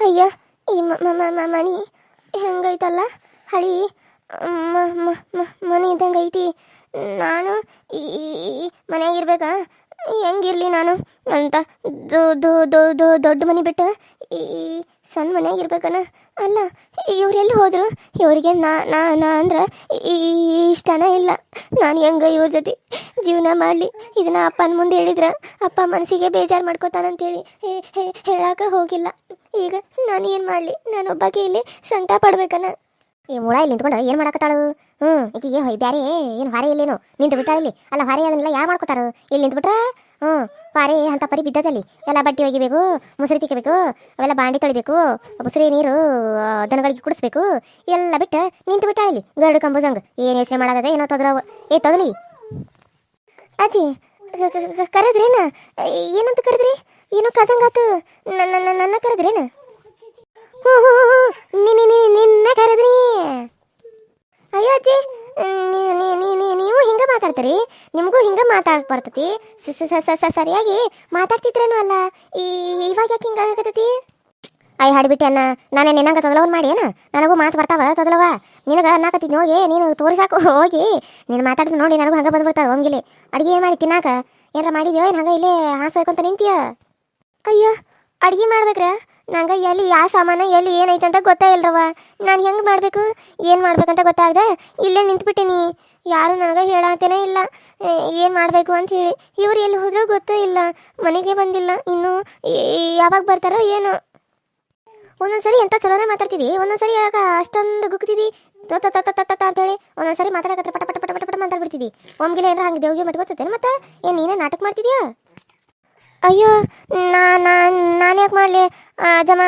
ಅಯ್ಯ, ಈ ಮನಿ ಹೆಂಗೈತಲ್ಲ? ಹಳಿ ಮನೆ ಇದ್ದಂಗೆ ಐತಿ ನಾನು ಈ ಮನೆಯಾಗಿರ್ಬೇಕ? ಹೆಂಗಿರ್ಲಿ ನಾನು ಅಂತ ದೊಡ್ಡ ಮನೆ ಬಿಟ್ಟ ಈ ಸಣ್ಣ ಮನ್ಯಾಗಿರ್ಬೇಕನ ಅಲ್ಲ, ಇವ್ರೆಲ್ಲಿ ಹೋದ್ರು. ಇವರಿಗೆ ನಾ ನಾ ನಾ ಅಂದ್ರೆ ಇಷ್ಟನ ಇಲ್ಲ. ನಾನು ಹೆಂಗ ಇವ್ರ ಜೊತೆ ಜೀವನ ಮಾಡಲಿ? ಇದನ್ನ ಅಪ್ಪನ ಮುಂದೆ ಹೇಳಿದ್ರ ಅಪ್ಪ ಮನಸ್ಸಿಗೆ ಬೇಜಾರು ಮಾಡ್ಕೋತಾನಂತೇಳಿ ಹೇ- ಹೇ- ಹೇಳಾಕ ಹೋಗಿಲ್ಲ. ಈಗ ನಾನು ಏನು ಮಾಡಲಿ? ನಾನು ಒಬ್ಬಾಕೆ ಇಲ್ಲಿ ಸಂಕಟ ಪಡ್ಬೇಕನ? ಈ ಮುಳ ಇಲ್ಲಿ ನಿಂತ್ಕೊಂಡು ಏನು ಮಾಡಕತ್ತಾಳು? ಹ್ಞೂ ಈಕಿಗೆ ಹೊಯ್ ಬ್ಯಾರೆ ಏನು ಹಾರೆ ಇಲ್ಲೇನು? ನಿಂತು ಬಿಟ್ಟಾಳ ಇಲ್ಲಿ. ಅಲ್ಲ, ಹಾರೆ ಅದನ್ನೆಲ್ಲ ಯಾರು ಮಾಡ್ಕೋತಾರ? ಇಲ್ಲಿ ನಿಂತ್ಬಿಟ್ರ? ಹ್ಞೂ, ಪಾರಿ, ಅಂತ ಪರಿ ಬಿದ್ದದಲ್ಲಿ. ಎಲ್ಲ ಬಟ್ಟೆ ಒಗಿಬೇಕು, ಮುಸುರಿ ತಿಕ್ಕಬೇಕು ಅವೆಲ್ಲ ಬಾಂಡಿ ತೊಳಿಬೇಕು, ಮುಸುರಿ ನೀರು ದನಗಳಿಗೆ ಕುಡಿಸ್ಬೇಕು, ಎಲ್ಲ ಬಿಟ್ಟು ನಿಂತು ಬಿಟ್ಟ ಇಲ್ಲಿ. ಗರಡು ಕಂಬುದಂಗ ಏನು ಯೋಚನೆ ಮಾಡೋದ ಏನೋ ತೊದ್ರ ಏ ತೊದಲಿ ಅಜ್ಜಿ ಕರೆದ್ರೇನ? ಏನಂತ ಕರೆದ್ರಿ? ಏನೋ ಕದಂಗಾತು. ನನ್ನ ಕರೆದ್ರೇನ? ಹ್ಞೂ ಹ್ಞೂ ಹ್ಞೂ ನಿನ್ನ ಕರೆದ್ರಿ ಅಯ್ಯೋ, ಅಜ್ಜಿ. ನೀವು ಹಿಂಗ ಮಾತಾಡ್ತೀರಿ? ನಿಮಗೂ ಹಿಂಗ ಮಾತಾಡಕ್ ಬರ್ತತಿ. ಸರಿಯಾಗಿ ಮಾತಾಡ್ತಿದ್ರೇನು ಅಲ್ಲ? ಈ ಇವಾಗ ಯಾಕೆ ಹಿಂಗ ಆಗತೈತಿ ಐ ಹಾಡ್ಬಿಟ್ಟೆ ಅನ್ನ ನಾನೇ ನಿನ್ನಂಗ ತೊದಲವನ್ ಮಾಡಿ ಏನ? ನನಗೂ ಮಾತು ಬರ್ತಾವ, ತೊದಲವ. ನಿನಗ ಅನ್ನಕತ್ತಿದ್ನಿ ಹೋಗಿ, ನೀನು ತೋರಿಸಾಕು, ಹೋಗಿ. ನೀನು ಮಾತಾಡಿದ್ ನೋಡಿ, ನನಗೂ ಹಂಗೆ ಬಂದ್ಬಿಡ್ತಾವ ಒಮ್ಗಿಲಿ ಅಡುಗೆ ಏನು ಮಾಡಿ ತಿನ್ನಾಕ? ಏನಾರ ಮಾಡಿದ್ಯೋ, ಏನು ಹಂಗೆ ಇಲ್ಲೇ ಹಾಸ್ಬೇಕಂತ ನಿಂತೀಯ? ಅಯ್ಯೋ, ಅಡುಗೆ ಮಾಡ್ಬೇಕ್ರ? ನಂಗೆ ಎಲ್ಲಿ ಯಾವ ಸಾಮಾನು, ಎಲ್ಲಿ ಏನೈತೆ ಅಂತ ಗೊತ್ತೇ ಇಲ್ರವ ನಾನು ಹೆಂಗೆ ಮಾಡಬೇಕು? ಏನು ಮಾಡ್ಬೇಕಂತ ಗೊತ್ತಾಗದೆ? ಇಲ್ಲೇ ನಿಂತ್ಬಿಟ್ಟಿನಿ. ಯಾರು ನನಗೆ ಹೇಳತ್ತೇನೇ ಇಲ್ಲ. ಏನು ಮಾಡಬೇಕು ಅಂತ ಹೇಳಿ. ಇವ್ರು ಎಲ್ಲಿ ಹೋದರೂ ಗೊತ್ತೇ ಇಲ್ಲ. ಮನೆಗೆ ಬಂದಿಲ್ಲ. ಇನ್ನು ಯಾವಾಗ ಬರ್ತಾರೋ ಏನೋ. ಒಂದೊಂದ್ಸರಿ ಎಂತ ಚಲೋನೇ ಮಾತಾಡ್ತಿದ್ದಿ ಒಂದೊಂದ್ಸರಿ ಯಾವಾಗ ಅಷ್ಟೊಂದು ಗುಕ್ತಿದ್ದಿ ತತ್ತ ತತ್ತ ಅಂತ ಹೇಳಿ ಒಂದೊಂದ್ಸರಿ ಮಾತಾಡಕತ್ರ ಪಟ ಪಟ ಪಟ ಪಟ ಪಟ ಮಾತಾಡ್ಬಿಡ್ತಿದ್ದಿ ಒಮ್ಗಿಲ್ಲ ಏನಾರ ಹಂಗೆ ದೇವ್ಗೆ ಮಟ್ಕೋತೇನೆ ಮತ್ತೆ? ಏನು ನೀನೇ ನಾಟಕ ಮಾಡ್ತಿದ್ಯಾ? ಅಯ್ಯೋ, ನಾ ನಾನು ಯಾಕೆ ಮಾಡಲಿ? ಅಜ್ಜಮ್ಮ,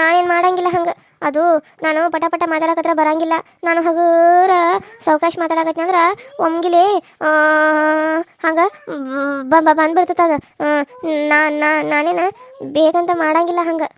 ನಾನೇನು ಮಾಡಂಗಿಲ್ಲ ಹಂಗೆ. ಅದು ನಾನು ಪಟ ಪಟ ಮಾತಾಡಕತ್ರ ಬರಂಗಿಲ್ಲ. ನಾನು ಹಗುರ ಸಾವಕಾಶ ಮಾತಾಡಕತ್ತೀನಿ ಅಂದ್ರೆ ಒಮ್ಗಿಲಿ ಹಂಗೆ ಬಂದ್ಬಿಡ್ತದ. ಅದು ನಾ, ನಾನೇನು ಬೇಕಂತ ಮಾಡಂಗಿಲ್ಲ ಹಂಗೆ.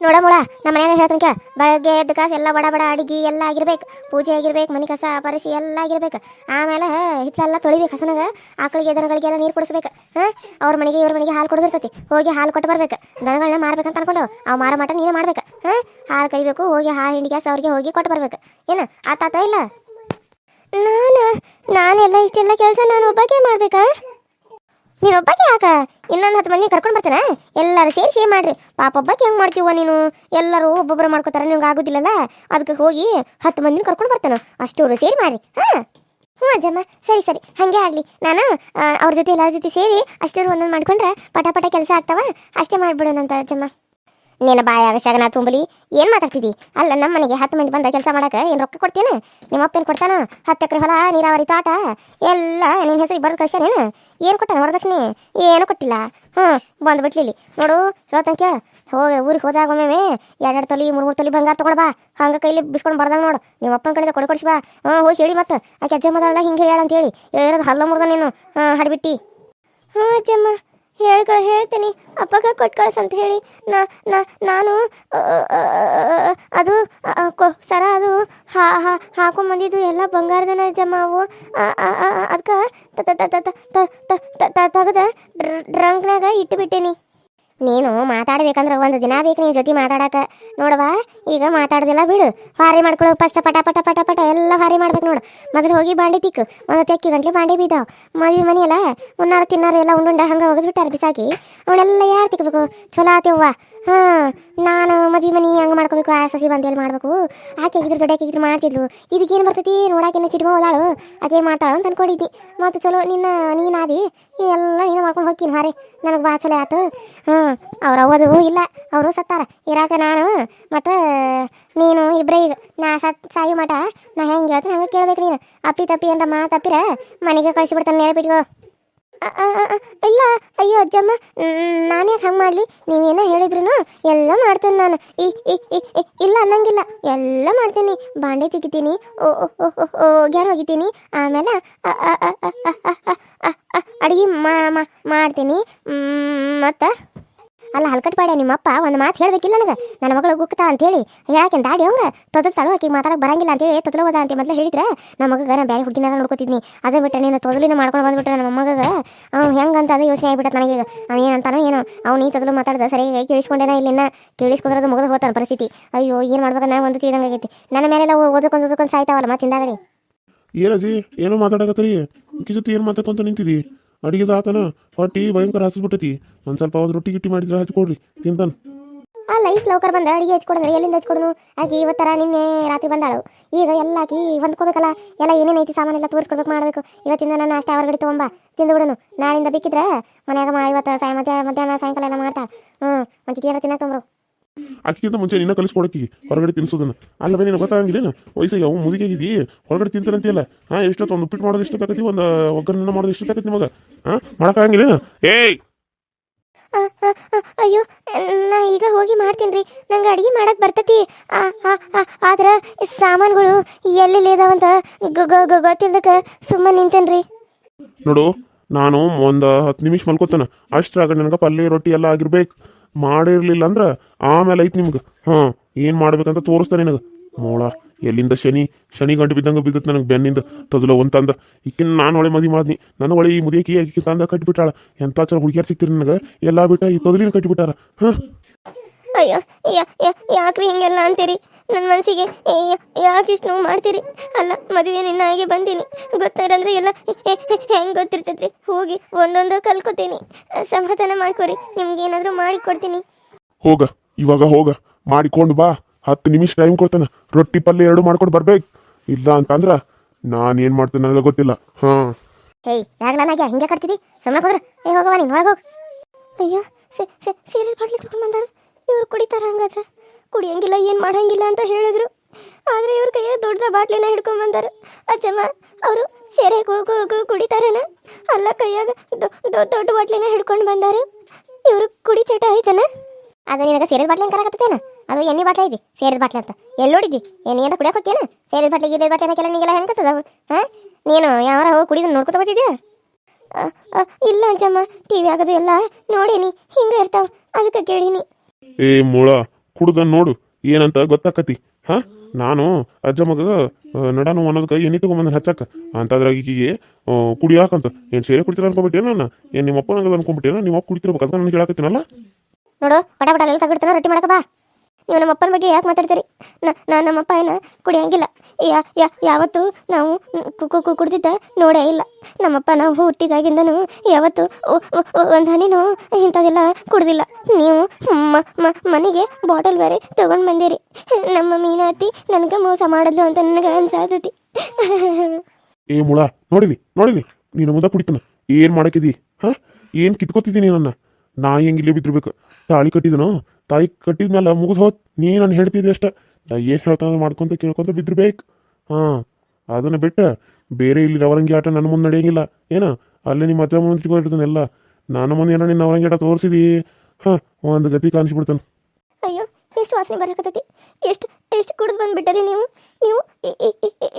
ನೋಡ ಮುಳ, ನಮ್ಮ ಮನ್ಯಾಗ ಹೇಳ್ತಾನೆ ಕೇಳ. ಬೆಳಗ್ಗೆ ಎದ್ದ ಕಾಸು ಎಲ್ಲ ಬಡ ಬಡ ಅಡಿಗೆ ಎಲ್ಲ ಆಗಿರ್ಬೇಕು. ಪೂಜೆ ಆಗಿರ್ಬೇಕು, ಮನೆ ಕಸ ಪರಿಸಿ ಎಲ್ಲ ಆಗಿರ್ಬೇಕು. ಆಮೇಲೆ ಹಿತ್ಲೆಲ್ಲ ತೊಳಿಬೇಕು ಹಸುನಾಗ. ಆಕಳಿಗೆ ದನಗಳಿಗೆಲ್ಲ ನೀರು ಕುಡಿಸ್ಬೇಕು. ಹಾಂ? ಅವ್ರ ಮನೆಗೆ, ಇವ್ರ ಮನೆಗೆ ಹಾಲು ಕೊಡ್ದಿರ್ತೈತಿ. ಹೋಗಿ ಹಾಲು ಕೊಟ್ಟು ಬರ್ಬೇಕು. ದನಗಳನ್ನ ಮಾರ್ಬೇಕಂತ ಅನ್ಕೊಂಡು ಅವು ಮಾರ ಮಟ ನೀನೇ ಮಾಡ್ಬೇಕು. ಹಾಂ? ಹಾಲು ಕರಿಬೇಕು, ಹೋಗಿ ಹಾಲು ಹಿಂಡಿ ಗ್ಯಾಸ್ ಅವ್ರಿಗೆ ಹೋಗಿ ಕೊಟ್ಟು ಬರ್ಬೇಕು. ಏನು? ಆತಾತ ಇಲ್ಲ? ನಾನು? ನಾನೆಲ್ಲ ಇಷ್ಟೆಲ್ಲ ಕೆಲಸ ನಾನು ಒಬ್ಬಾಕೆ ಮಾಡ್ಬೇಕಾ? ನೀನು ಒಬ್ಬಾಕೆ ಯಾಕ? ಇನ್ನೊಂದು ಹತ್ತು ಮಂದಿ ಕರ್ಕೊಂಡು ಬರ್ತಾನೆ? ಎಲ್ಲರೂ ಸೇರಿಸಿ ಮಾಡ್ರಿ. ಪಾಪ ಒಬ್ಬಾಕೆ ಹೆಂಗೆ ಮಾಡ್ತೀವ ನೀನು? ಎಲ್ಲರೂ ಒಬ್ಬೊಬ್ಬರು ಮಾಡ್ಕೋತಾರೆ ನಿಮ್ಗೆ ಆಗೋದಿಲ್ಲಲ್ಲ? ಅದಕ್ಕೆ ಹೋಗಿ ಹತ್ತು ಮಂದಿನ ಕರ್ಕೊಂಡು ಬರ್ತಾನೆ. ಅಷ್ಟೂರು ಸೇರಿ ಮಾಡ್ರಿ. ಹಾಂ? ಹ್ಞೂ ಅಜ್ಜಮ್ಮ, ಸರಿ ಸರಿ. ಹಾಗೆ ಆಗಲಿ. ನಾನು ಅವ್ರ ಜೊತೆ ಎಲ್ಲರ ಜೊತೆ ಸೇರಿ ಅಷ್ಟೂರು ಒಂದೊಂದು ಮಾಡ್ಕೊಂಡ್ರೆ ಪಟ ಪಟ ಕೆಲಸ ಆಗ್ತಾವ? ಅಷ್ಟೇ ಮಾಡ್ಬಿಡೋಣಂತ ಅಜ್ಜಮ್ಮ. ನೀನು ಬಾಯಾಗ ಶಗನ ತುಂಬಲಿ, ಏನು ಮಾತಾಡ್ತಿದ್ದಿ ಅಲ್ಲ, ನಮ್ಮ ಮನೆಗೆ ಹತ್ತು ಮಂದಿ ಬಂದ ಕೆಲಸ ಮಾಡಕ್ಕೆ ಏನು ರೊಕ್ಕ ಕೊಡ್ತೇನೆ? ನಿಮ್ಮ ಅಪ್ಪ ಏನು ಕೊಡ್ತಾನ? ಹತ್ತು ಎಕರೆ ಹೊಲ, ನೀರಾವರಿ ತೋಟ, ಎಲ್ಲ ನಿನ್ನ ಹೆಸರಿಗೆ ಬರೆದು ನೀನು ಏನು? ಕೊಟ್ಟಾನ ವರದಕ್ಷಿಣೆ? ಏನು ಕೊಟ್ಟಿಲ್ಲ. ಹ್ಞೂ, ಬಂದು ಇಲ್ಲಿ ನೋಡು, ಹೇಳ್ತಾನೆ ಕೇಳ. ಹೋಗಿ ಊರಿಗೆ ಹೋದಾಗ ಒಮ್ಮೆ ಎರಡೆರಡು ತೊಲಿ, ಮೂರು ಮೂರು ತೊಲಿ ಬಂಗಾರ ಬಾ. ಹಂಗೆ ಕೈಲಿ ಬಿಸ್ಕೊಂಡು ಬರ್ದಂಗೆ ನೋಡು. ನಿಮ್ಮ ಅಪ್ಪನ ಕಡೆಯಿಂದ ಕೊಡು ಕೊಡ್ಸಿ ಬಾ. ಹ್ಞೂ, ಹೋಗಿ ಹೇಳಿ ಮತ್ತೆ. ಆಕೆ ಅಜ್ಜಮ್ಮದಲ್ಲ ಹಿಂಗೆ ಹೇಳ. ಅಂತ ಹೇಳಿ ಏರದು ಹಲ್ಲ ಮುರ್ದ ನೀನು. ಹಾಂ ಹಡ್ಬಿಟ್ಟಿ. ಹ್ಞೂ, ಅಜ್ಜಮ್ಮ. ಹೇಳ್ಕ ಹೇಳ್ತೀನಿ ಅಪ್ಪಗ ಕೊಟ್ಕಳ್ಸ ಅಂತ ಹೇಳಿ ನಾ ನಾ ನಾನು ಅದು ಸರ ಅದು ಹಾ ಹಾ ಹಾಕೊಂಬಂದಿದ್ದು ಎಲ್ಲ ಬಂಗಾರದನ ತ ಅದಕ್ಕೆ ತೆಗೆದ ಡ್ರಂಕ್ನಾಗ ಇಟ್ಟು ಬಿಟ್ಟೇನಿ ನೀನು ಮಾತಾಡ್ಬೇಕಂದ್ರೆ ಒಂದು ದಿನ ಬೇಕು ನೀನು ಜೊತೆ ಮಾತಾಡಕ. ನೋಡವಾ ಈಗ ಮಾತಾಡೋದಿಲ್ಲ, ಬಿಡು. ಹಾರಿ ಮಾಡ್ಕೊಳ್ಳೋ ಫಸ್ಟ್ ಪಟ ಪಟ ಪಟ ಪಟ, ಎಲ್ಲ ಹಾರಿ ಮಾಡ್ಬೇಕು ನೋಡು. ಮೊದಲು ಹೋಗಿ ಬಾಂಡಿ ತಿಕ್ಕು. ಒಂದು ತೆಕ್ಕಿ ಗಂಟ್ಲೆ ಬಾಂಡಿ ಬಿದ್ದಾವ ಮದುವೆ ಮನೆಯಲ್ಲ ಉನ್ನಾರು ತಿನ್ನಾರು, ಎಲ್ಲ ಉಂಡುಂಡ ಹಂಗೆ ಒಗೆದ್ಬಿಟ್ಟಾರೆ ಬಿಸಾಕಿ. ಅವನ್ನೆಲ್ಲ ಯಾರು ತಿಕ್ಬೇಕು? ಚಲೋ ಆತೇವ್ವ ಹಾಂ, ನಾನು ಮದುವೆ ಮನೆ ಹಂಗೆ ಮಾಡ್ಕೋಬೇಕು, ಆ ಸಸಿ ಬಂದು ಎಲ್ಲಿ ಮಾಡಬೇಕು. ಆಕೆ ಆಗಿದ್ರು ಇದ್ರು ಮಾಡ್ತಿದ್ಲು. ಇದಕ್ಕೇನು ಬರ್ತೈತಿ? ನೋಡಾಕಿನ್ನ ಚಿಡ್ಮ ಹೋದಾಳು. ಆಕೆ ಮಾಡ್ತಾಳು ಅಂತ ಅನ್ಕೊಂಡಿದ್ದಿ. ಮತ್ತು ಚಲೋ, ನಿನ್ನ ನೀನಾದಿ. ಎಲ್ಲ ನೀನು ಮಾಡ್ಕೊಂಡು ಹೋಗ್ತೀನಿ ಹಾರಿ. ನನಗೆ ಭಾಳ ಚಲೋ ಆಯ್ತು ಹ್ಞೂ ಅವ್ರು ಅವ್ವದು ಇಲ್ಲ, ಅವರು ಸತ್ತಾರ. ಇರಾಕ ನಾನು, ಮತ್ತು, ನೀನು ಇಬ್ಬರೇ ಈಗ. ನಾ ಸತ್, ಸಾಯು ಮಠ. ನಾ ಹೆಂಗೆ ಹೇಳ್ತೀನಿ ಹಂಗೆ ಕೇಳ್ಬೇಕು ನೀನು. ಅಪ್ಪಿ ತಪ್ಪಿ ಅಂದ್ರ ಮಾ ತಪ್ಪಿರ, ಮನೆಗೆ ಕಳಿಸಿಬಿಡ್ತಾನೆ ಅ- ಇಲ್ಲ, ಅಯ್ಯೋ ಅಜ್ಜಮ್ಮ ನಾನು ಹಂಗೆ ಮಾಡಲಿ? ನೀವೇನೋ ಹೇಳಿದ್ರು ಎಲ್ಲ ಮಾಡ್ತೇನೆ ನಾನು. ಈ ಇಲ್ಲ, ಅನ್ನಂಗಿಲ್ಲ. ಎಲ್ಲ ಮಾಡ್ತೀನಿ. ಬಾಂಡೆ ತೆಗಿತೀನಿ ಓ ಓಗ್ಯಾರ ಒಗಿತೀನಿ ಆಮೇಲೆ ಅಡುಗೆ ಮಾಡ್ತೀನಿ. ಮತ್ತು? ಅಲ್ಲ ಹಲ್ಕಟ್ ಪಾಡ್ಯ, ನಿಮ್ಮಪ್ಪ ಒಂದು ಮಾತು ಹೇಳಬೇಕಿಲ್ಲ ನನಗೆ. ನನ್ನ ಮಗಳು ಗುಕ್ತಾ ಅಂತೇಳಿ ಹೇಳಾಕೆ ದಾಡಿ ಅವಂಗ. ತೊದಲ್ತಾಳು ಆಕೆ ಮಾತಾಡಕ್ಕೆ ಬರಂಗಿಲ್ಲ ಅಂತೇಳಿ ತೊದಲು ಹೋದ ಅಂತ ಮೊದಲು ಹೇಳಿದ್ರೆ. ನಮ್ಮ ಮಗಗೆ ನಾ ಬೇರೆ ಹುಡುಗಿನಾರ ನೋಡ್ಕೊತಿದ್ನಿ ಅದೇ ಬಿಟ್ಟು ನೀನು ತೊದಲಿನ ಮಾಡ್ಕೊಂಡು ಬಂದ್ಬಿಟ್ರೆ ನಮ್ಮ ಮಗಗೆ ಅವ್ನು ಹೆಂಗಂತ ಅದೇ ಯೋಚನೆ ಆಗಿಬಿಟ್ಟೆ ನನಗೆ ಅವ ಏನಂತಾನೋ ಏನೋ. ಅವ್ನು ಈ ತೊದಲು ಮಾತಾಡ್ದ ಸರಿಯಾಗಿ ಕೇಳಿಸ್ಕೊಂಡೇನ ಇಲ್ಲಿನ ಕೇಳಿಸ್ಕೊಂಡ್ರದು ಮುಗಿದು ಹೋಗ್ತಾನೆ ಪರಿಸ್ಥಿತಿ. ಅಯ್ಯೋ, ಏನು ಮಾಡ್ಬೇಕನ್ನ ಒಂದು ತಿಳಿದಂಗೆ ಆಗೈತಿ. ನನ್ನ ಮೇಲೆಲ್ಲ ಓದಕೊಂಡು ಓದಕೊಂಡು ಸಾಯ್ತಾವಲ್ಲ ಮತ್ತಿಂದಾಗಡಿ ಏನಜ್ಜಿ ಏನೋ ಮಾತಾಡಕತ್ತರಿ? ಜೊತೆ ಏನು ಮಾತಾಡ್ಕೊಂತ ನಿಂತಿದಿ? ಅಡಿಗೆದ ಆತನ ಹೊಟ್ಟಿ ಭಯಂಕರ ಹಸಿಸ್ಬಿಟ್ಟತಿ ಒಂದು ಸ್ವಲ್ಪ ಒಂದು ರೊಟ್ಟಿ ಗಿಟ್ಟಿ ಮಾಡಿದ್ರೆ ಹಚ್ಕೊಡ್ರಿ ತಿಂತಾನ. ಅಲ್ಲ ಇಷ್ಟು ಲೌಕರ್ ಬಂದ, ಅಡಿಗೆ ಹಚ್ಕೊಡಂದ್ರೆ ಎಲ್ಲಿಂದ ಹಚ್ಕೊಡನು ಆಕಿ ಇವತ್ತರ ನಿನ್ನೆ ರಾತ್ರಿ ಬಂದಾಳು. ಈಗ ಎಲ್ಲ ಆಕಿ ಹೊಂದ್ಕೋಬೇಕಲ್ಲ, ಎಲ್ಲ ಐತಿ ಸಾಮಾನೆಲ್ಲ ತೋರಿಸ್ಕೊಡ್ಬೇಕು, ಮಾಡಬೇಕು. ಇವತ್ತಿಂದ ನಾನು ಅಷ್ಟೇ ಹೊರಗಡೆ ತೊಗೊಂಬ, ತಿಂದು ಬಿಡನು. ನಾಳಿಂದ ಬೇಕಿದ್ರೆ ಮನ್ಯಾಗ ಮಾ, ಇವತ್ತು ಸಾಯ ಮಧ್ಯಾಹ್ನ ಮಧ್ಯಾಹ್ನ ಸಾಯಂಕಾಲ ಎಲ್ಲ ಮಾಡ್ತಾಳೆ. ಹ್ಞೂ ಒಂದು ಏನೋ ತಿನ್ನಕ್ಕೆ ತೊಂಬ್ರು. ಆಕಿಗಿಂತ ಮುಂಚೆ ನಿನ್ನ ಕಲಿಸ್ಕೊಡಕ್ಕಿ ಹೊರಗಡೆ ತಿನ್ಸೋದನ್ನ ಅಲ್ಲವೇ ನಿನಗೆ ಗೊತ್ತಾಗಂಗಿಲ್ಲ ವಯಸ್ಸಿಗೆ ಅವು ಮುದುಕಿಗಿದಿ ಹೊರಗಡೆ ತಿಂತಾನಂತಿಯಲ್ಲ? ಹಾಂ ಎಷ್ಟೊತ್ತು ಒಂದು ಉಪ್ಪಿಟ್ಟು ಮಾಡೋದು ಎಷ್ಟೊತ್ತಾಕತಿ ಒಂದು ಒಗ್ಗರಣೆ ಮಾಡೋದು ಎಷ್ಟೊತ್ತಾಕತಿ ನಿಮಗೆ? ಹಾಂ ಮಾಡೋಕ್ಕಾಗಂಗಿಲ್ಲ ಏಯ್! ಅಯ್ಯೋ ನಾ ಈಗ ಹೋಗಿ ಮಾಡ್ತೀನಿ ರೀ. ನಂಗೆ ಅಡಿಗೆ ಮಾಡಕ್ ಬರ್ತತಿ. ಆದ್ರ ಸಾಮಾನುಗಳು ಎಲ್ಲೆಲ್ಲಿ ಇದಾವಂತ ಗೊ- ಗೊ- ಗೊ- ಗೊತ್ತಿಲ್ದಕ್ಕೆ ಸುಮ್ಮನೆ ನಿಂತೇನ್ರಿ ನೋಡು ನಾನು ಒಂದು ಹತ್ತು ನಿಮಿಷ ಮಲ್ಕೋತಾನ. ಅಷ್ಟ್ರಾಗ ನನಗೆ ಪಲ್ಯ ರೊಟ್ಟಿ ಎಲ್ಲ ಆಗಿರ್ಬೇಕು. ಮಾಡಿರ್ಲಿಲ್ಲ ಅಂದ್ರೆ ಆಮೇಲೆ ಐತಿ ನಿಮ್ಗೆ. ಹಾಂ, ಏನು ಮಾಡ್ಬೇಕಂತ ತೋರಿಸ್ತಾನೆ ನಿನಗೆ. ಮೋಳ, ಎಲ್ಲಿಂದ ಶನಿ? ಶನಿ ಗಂಟು ಬಿದ್ದಂಗೆ ಬಿದ್ದತ್ ನನಗೆ ಬೆನ್ನಿಂದ. ತದಲ ಒಂತಂದ ಈಕಿನ ನಾನು ಒಳ್ಳೆ ಮದಿ ಮಾಡಿದ್ನಿ. ನನ್ನ ಒಳ್ಳೆ ಈ ಮುದಿಯಕ್ಕೆ ಆಕಿ ತಂದ ಕಟ್ಬಿಟ್ಟಾಳ ಎಂತ ಚಲ ಹುಡುಗಿಯರ್ ಸಿಕ್ತಿರಿ ನನಗೆ? ಎಲ್ಲ ಬಿಟ್ಟ ಈ ತೊದಲಿನ ಕಟ್ಟಿಬಿಟ್ಟಾರ. ಹಾಂ. ಅಯ್ಯೋ ಯಾಕ್ರಿ ಹಿಂಗೆಲ್ಲ ಅಂತೀರಿ? ನನ್ನ ಮನಸ್ಸಿಗೆ ಯಾಕೆ ಇಷ್ಟು ನೋವು ಮಾಡ್ತೀರಿ? ಅಲ್ಲ ಮದುವೆ ನಿನ್ನ ಹಾಗೆ ಬಂದೀನಿ. ಗೊತ್ತಾರಂದ್ರೆ ಎಲ್ಲ ಹೆಂಗ್ ಗೊತ್ತಿರ್ತೈತ್ರಿ? ಹೋಗಿ ಒಂದೊಂದು ಕಲ್ಕೋತೀನಿ. ಸಮಾಧಾನ ಮಾಡ್ಕೊರಿ. ನಿಮ್ಗೆ ಏನಾದರೂ ಮಾಡಿ ಕೊಡ್ತೀನಿ ಹೋಗ ಇವಾಗ ಹೋಗ. ಮಾಡಿಕೊಂಡು ಬಾ. ಹತ್ತು ನಿಮಿಷ ಟೈಮ್ ಕೊಡ್ತಾನೆ. ರೊಟ್ಟಿ ಪಲ್ಯ ಎರಡು ಮಾಡ್ಕೊಂಡು ಬರ್ಬೇಕು. ಇಲ್ಲ ಅಂತಂದ್ರ ನಾನು ಏನು ಮಾಡ್ತೇನೆ ನನಗೆ ಗೊತ್ತಿಲ್ಲ. ಹಾಂ. ಹೇಯ್ ಯಾಗ್ಲಾನಾಗೆ ಹಿಂಗೆ ಕಟ್ತಿದಿ? ಸುಮ್ಮನೆ ಹೋದ್ರ ಏ ಹೋಗವ ನೀನು ಒಳಗೆ ಹೋಗು. ಅಯ್ಯೋ ಸೇ ಸೇ ಸೀರೆ ಬಾಟ್ಲಿ ತಗೊಂಡು ಬಂದಾರ. ಇವ್ರು ಕುಡಿತಾರ ಹಂಗಾದ್ರೆ. ಕುಡಿಯಂಗಿಲ್ಲ ಏನು ಮಾಡಂಗಿಲ್ಲ ಅಂತ ಹೇಳಿದ್ರು. ಆದ್ರೆ ಇವ್ರ ಕೈಯ ದೊಡ್ಡ ಬಾಟ್ಲಿನ ಹಿಡ್ಕೊಂಡ್ ಬಂದರು. ಅಜ್ಜಮ್ಮ ಅವರು ಸೆರೆ ಕುಡಿತಾರೇನ? ಅಲ್ಲ ಕೈಯಾಗ ದೊಡ್ಡ ದೊಡ್ಡ ಬಾಟ್ಲಿನ ಹಿಡ್ಕೊಂಡು ಬಂದಾರು. ಇವರು ಕುಡಿ ಚಟ ಐತನ ಅದು ನಿನಗೆ ಸೇರಿದ ಬಾಟ್ಲಿ ಅಂತ ಕರಕತ್ತೇನ ಅದು ಎಣ್ಣೆ ಬಾಟ್ಲಿ ಐತಿ ಸೇರಿದ ಬಾಟ್ಲಿ ಅಂತ. ಎಲ್ಲಿ ನೋಡಿದ್ದಿ? ಎಣ್ಣೆ ಏನಾರ ಕುಡಿಯಕ್ಕೆ ಹೋಗ್ತೇನ ಸೇರಿದ ಬಾಟ್ಲಿ ಗಿರಿದ ಬಾಟ್ಲಿ ಅನ್ನಕ್ಕೆಲ್ಲ ನಿಗೆಲ್ಲ ಹೆಂಗತ್ತದವು ಹಾಂ? ನೀನು ಯಾವಾರ ಹೋಗಿ ಕುಡಿದು ನೋಡ್ಕೊತ ಬರ್ತಿದ್ಯಾ? ಅ, ಅ, ಇಲ್ಲ ಅಜ್ಜಮ್ಮ ಟಿವಿ ಆಗೋದು ಎಲ್ಲ ನೋಡೀನಿ ಹಿಂಗ ಇರ್ತಾವ ಅದಕ್ಕೆ ಕೇಳೀನಿ. ಏ ಮೂಳ ಕುಡ್ದ ನೋಡು, ಏನಂತ ಗೊತ್ತಾಕತಿ. ಹಾ? ನಾನು ಅಜ್ಜ ಮಗ ನಡಾನು ಅನ್ನೋದಕ್ಕೆ ಎಣ್ಣೆ ಬಂದ್ ಹಚ್ಚಕ್ಕ. ಅಂತದ್ರಾಗ ಈಗಿಗೆ ಕುಡಿಯಾಕಂತ. ಏನು ಸೇರೆ ಕುಡಿತೀರ ಅನ್ಕೊಂಬಿಟ್ಟೇನ ನಾನು? ಏನು ನಿಮ್ಮ ಅಪ್ಪ ನಂಗೆ ಅನ್ಕೊಂಬಿಟ್ಟೇನ ನಿಮ್ಮ ಅಪ್ಪ ಕುಡಿತಿರ್ಬೇಕು ಅದನ್ನ ನೋಡು, ಪಟ ಎಲ್ಲ ತಗೊಡ್ತಾನ ರೊಟ್ಟಿ ಮಾಡಕ ಬಾ. ನೀವು ನಮ್ಮ ಅಪ್ಪನ ಬಗ್ಗೆ ಯಾಕೆ ಮಾತಾಡ್ತೀರಿ? ನಾನು ನಮ್ಮ ಅಪ್ಪ ಏನ ಕುಡಿಯಂಗಿಲ್ಲ. ಯಾ ಯಾ, ಯಾವತ್ತು ನಾವು ಕುಡ್ದಿದ್ದ ನೋಡೇ ಇಲ್ಲ. ನಮ್ಮಪ್ಪ ನಾವು ಹುಟ್ಟಿದಾಗಿಂದನು ಯಾವತ್ತು ಒಂದು ಹನಿನೂ ಇಂಥದೆಲ್ಲ ಕುಡ್ದಿಲ್ಲ. ನೀವು ಮನೆಗೆ ಬಾಟಲ್ ಬೇರೆ ತಗೊಂಡು ಬಂದಿರಿ. ನಮ್ಮ ಮೀನಾತಿ ನನಗೆ ಮೋಸ ಮಾಡಿದ್ಲು ಅಂತ ನನಗೆ ಅನ್ಸಾದತಿ ಏ ಮುಳ, ನೋಡಿಲಿ ನೋಡಿಲಿ, ನೀನು ಮುಂದೆ ಕುಡಿತನ. ಏನು ಮಾಡಕ್ಕಿದಿ? ಹಾ? ಏನು ಕಿತ್ಕೋತಿದ್ದೀನಿ ನನ್ನ ನಾ ಹೆಂಗಿಲ್ಲೇ ಬಿದ್ದಿರ್ಬೇಕು. ತಾಳಿ ಕಟ್ಟಿದನು? ತಾಳಿ ಕಟ್ಟಿದ್ಮೇಲೆ ಮುಗಿದು ನೀ ನಾನು ಹೇಳ್ತಿದ್ದೆ ಅಷ್ಟ. ನಾ ಏನು ಹೇಳ್ತಾನೆ ಮಾಡ್ಕೊಂತ ಕೇಳ್ಕೊಂತ ಬಿದ್ದಿರ್ಬೇಕು. ಹಾಂ, ಅದನ್ನು ಬಿಟ್ಟು ಬೇರೆ ಇಲ್ಲಿ ನವರಂಗಿ ಆಟ ನನ್ನ ಮುಂದೆ ನಡೆಯಂಗಿಲ್ಲ. ಏನ? ಅಲ್ಲಿ ನಿಮ್ಮ ಅಜ್ಜ ಮುಂದೆ ತಿಳ್ಕೊಂಡಿರ್ತಾನೆಲ್ಲ ನಾನು ಮುಂದೆ ಏನೋ ನಿನ್ನ ನವರಂಗಿ ಆಟ ತೋರಿಸಿದಿ? ಹಾಂ, ಒಂದು ಗತಿ ಕಾಣಿಸ್ಬಿಡ್ತಾನೆ. ಅಯ್ಯೋ, ಎಷ್ಟು ವಾಸನೆ ಬರಕತ್ತೈತಿ. ಎಷ್ಟು ಎಷ್ಟು ಕುಡಿದು ಬಂದ್ಬಿಟ್ಟರಿ ನೀವು? ನೀವು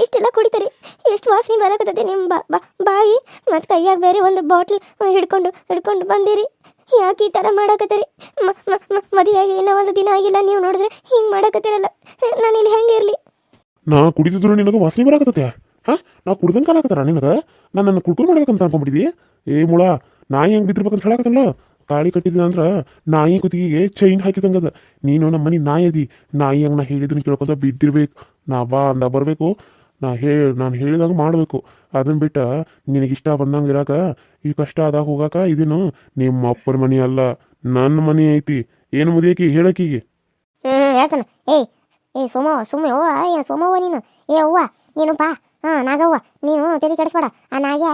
ಇಷ್ಟೆಲ್ಲ ಕುಡಿತೀರಿ? ಎಷ್ಟು ವಾಸನೆ ಬರಕತ್ತೈತಿ ನಿಮ್ಮ ಬಾ- ಬಾಯಿ? ಮತ್ತು ಕೈಯಾಗ ಬೇರೆ ಒಂದು ಬಾಟ್ಲ್ ಹಿಡ್ಕೊಂಡು ಹಿಡ್ಕೊಂಡು ಬಂದಿರಿ. ಯಾಕೆ ಈ ಥರ ಮಾಡಕತ್ತೀರಿ? ಮದುವೆಯಾಗಿ ಇನ್ನೂ ಒಂದು ದಿನ ಆಗಿಲ್ಲ, ನೀವು ನೋಡಿದ್ರೆ ಹಿಂಗೆ ಮಾಡಕತ್ತೀರಲ್ಲ. ನಾನು ಇಲ್ಲಿ ಹೆಂಗೆ ಇರಲಿ? ನಾ ಕುಡಿದಿದ್ರು ನಿನಗೆ ವಾಸನೆ ಬರಾಕತ್ತತೆ. ಹಾ? ನಾ ಕುಡ್ದಂಗೆ ಕಾಲಾಕತ್ತಾರ ನಿನಗೆ? ನಾನು ನನ್ನ ಕುಟುಂಬ ಮಾಡ್ಬೇಕಂತ ಅನ್ಕೊಂಬಿಟ್ಟಿದಿ. ಏ ಮುಳ, ನಾಯಿ ಹೆಂಗೆ ಬಿದ್ದಿರ್ಬೇಕಂತ ಹೇಳಾಕತ್ತಲ್ಲ ತಾಳಿ ಕಟ್ಟಿದ ಅಂದ್ರೆ ನಾಯಿ ಕುತ್ತಿಗೆಗೆ ಚೈನ್ ಹಾಕಿದಂಗದ ನೀನು ನಮ್ಮ ಮನೆ ನಾಯಿ ಅದಿ. ನಾಯಿ ಹಂಗೆ ನಾ ಹೇಳಿದ್ರು ಕೇಳ್ಕೊಂತ ಬಿದ್ದಿರ್ಬೇಕು. ನಾ ಬಾ ಅಂದ ಬರಬೇಕು. ನಾ ಹೇ, ನಾನು ಹೇಳಿದಂಗೆ ಮಾಡಬೇಕು. ಅದನ್ನ ಬಿಟ್ಟ ನಿನಗೆ ಇಷ್ಟ ಬಂದಂಗೆ ಇರಾಕ ಈ ಕಷ್ಟ ಆದಾಗ ಹೋಗಾಕ ಇದೇನು ನಿಮ್ಮ ಅಪ್ಪನ ಮನೆ ಅಲ್ಲ ನನ್ನ ಮನೆ ಐತಿ. ಏನು ಮುದಿಯಕಿ, ಹೇಳಕೀಗೆ? ಹ್ಞೂ ಹೇಳ್ತಾನೆ. ಏಯ್ ಏ ಸೋಮವ್ವ ಸುಮ್ಮನೆ ಓ ಏನು ಸೋಮವ್ವ ನೀನು. ಏ, ಅವ್ವ, ನೀನು ಬಾ. ಹಾಂ, ನಾಗವ್ವ, ನೀನು ತಲೆ ಕೆಡಿಸ್ಬೇಡ. ಆ ನಾಗ್ಯ,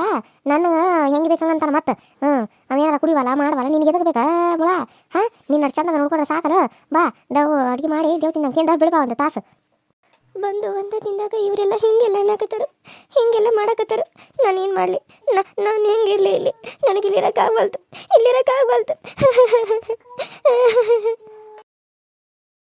ನನಗೆ ಹೆಂಗೆ ಬೇಕಂಗಂತಾನ ಮತ್ತೆ. ಹ್ಞೂ ಅವೇನಾರ ಕುಡಿವಲ್ಲ ಮಾಡವಲ್ಲ ನಿನಗೆ ಎದಕ್ಕೆ ಬೇಕಾ? ಮುಳ ಹಾ ನೀನು ಅಷ್ಟು ಚಂದ ನೋಡ್ಕೊಂಡ್ರೆ ಸಾಕಲ್ಲ. ಬಾ ದವ್ ಅಡುಗೆ ಮಾಡಿ ದೇವ್ ತಿಂದ ತಿಂದ ಬಿಡ್ಬಾ ಒಂದು ತಾಸು. ಬಂದು ಒಂದು ತಿಂದಾಗ ಇವರೆಲ್ಲ ಹಿಂಗೆಲ್ಲ ಅನ್ನಕತ್ತಾರ ಹಿಂಗೆಲ್ಲ ಮಾಡಕತ್ತಾರ. ನಾನು ಏನು ಮಾಡಲಿ ನಾನು ಹೆಂಗಿರಲಿ ಇಲ್ಲಿ? ನನಗೆ ಇಲ್ಲಿರೋಕ್ಕಾಗಬಲ್ತು ಇಲ್ಲಿರೋಕ್ಕಾಗಬಲ್ತು